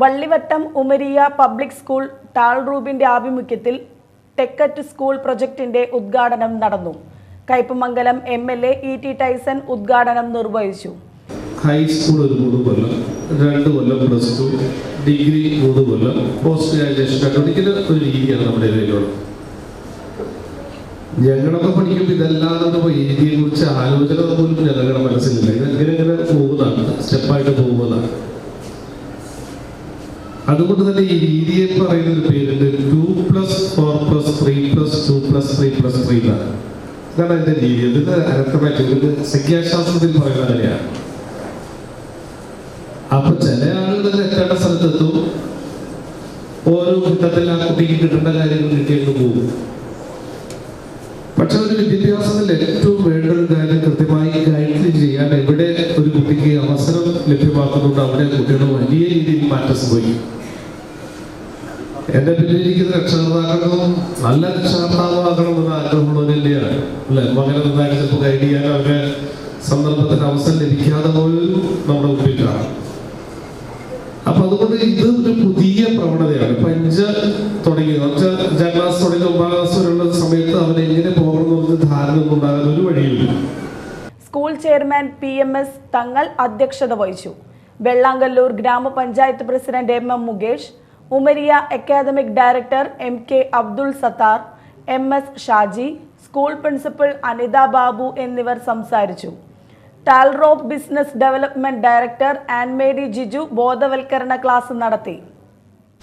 Vallivattam Umariya public school ടാൾ റൂബിന്റെ ആഭിമുഖ്യത്തിൽ ടെക്കറ്റ് സ്കൂൾ പ്രൊജക്ടിന്റെ ഉദ്ഘാടനം നടന്നു. Kaipamangalam M L A E T Tyson ഉദ്ഘാടനം നിർവഹിച്ചു. ഹൈസ്കൂൾ ഒരു മൂന്ന് കൊല്ലം രണ്ട് കൊല്ലം പ്ലസ് ടു ഡിഗ്രി മൂന്ന് കൊല്ലം പോസ്റ്റ് ഗ്രാജുവേഷൻ കണ്ടുപിടിക്കുന്ന ഒരു രീതിയാണ് നമ്മുടെ ഇതിലുള്ളത് ഞങ്ങളൊക്കെ പഠിക്കുമ്പോൾ ഇതല്ലാതെ രീതിയെ കുറിച്ച് ആലോചന പോലും ഞങ്ങളുടെ മനസ്സിലില്ല. ഇതെങ്ങനെ ഇങ്ങനെ പോകുന്നതാണ്? സ്റ്റെപ്പായിട്ട് അതുകൊണ്ട് തന്നെ ഈ രീതിയെ പറയുന്ന ഒരു പേരുണ്ട് two plus four plus three plus two plus three plus three എന്നാണ്. ഇതാണ് അതിന്റെ രീതി. ഇത് അനർത്ഥമായിട്ട് സംഖ്യാശാസ്ത്രത്തിൽ പറയുന്ന അങ്ങനെയാണ് അപ്പൊ ചില ആളുകൾ എത്തേണ്ട സ്ഥലത്തെത്തും. ഓരോ ഘട്ടത്തിൽ ആ കുട്ടിക്ക് കിട്ടേണ്ട കാര്യങ്ങൾ കിട്ടിയെന്ന് പോകും. പക്ഷെ ഒരു വിദ്യാഭ്യാസത്തിൽ ഏറ്റവും വേണ്ട ഒരു കാര്യം കൃത്യമായി ഗൈഡ് ചെയ്യാൻ എവിടെ ഒരു കുട്ടിക്ക് അവസരം ലഭ്യമാക്കുന്നുണ്ട് അവിടെ കുട്ടികൾ വലിയ രീതിയിൽ മാറ്റം സംഭവിക്കും. എന്റെ പിന്നിലിരിക്കുന്ന രക്ഷകർത്താക്കളും നല്ല രക്ഷകർത്താവാകണമെന്ന് എന്ന ആഗ്രഹമുള്ളവർ തന്നെയാണ് അല്ലെ? മകനെ നന്നായിട്ട് ഗൈഡ് ചെയ്യാൻ അവരെ സന്ദർഭത്തിന് അവസരം ലഭിക്കാതെ പോലും നമ്മുടെ മുമ്പിൽ അപ്പൊ അതുകൊണ്ട് ഇത് ഒരു പുതിയ പ്രവണതയാണ്. ഇപ്പൊ അഞ്ച് തുടങ്ങി. അഞ്ച് അഞ്ചാം ക്ലാസ് തുടങ്ങി. ഒമ്പതാം ക്ലാസ് വരെയുള്ള സമയത്ത് അവൻ എങ്ങനെ പോകണം എന്ന് ധാരണ ഒന്നും ഒരു വഴിയില്ല. School chairman P M S Thangal അധ്യക്ഷത വഹിച്ചു. വെള്ളാങ്കല്ലൂർ ഗ്രാമപഞ്ചായത്ത് president M M Mukesh Umariya academic director M K Abdul Sattar M S Shaji school principal Anitha Babu എന്നിവർ സംസാരിച്ചു. Talrop business development director Annmary Jiju ബോധവൽക്കരണ ക്ലാസ് നടത്തി.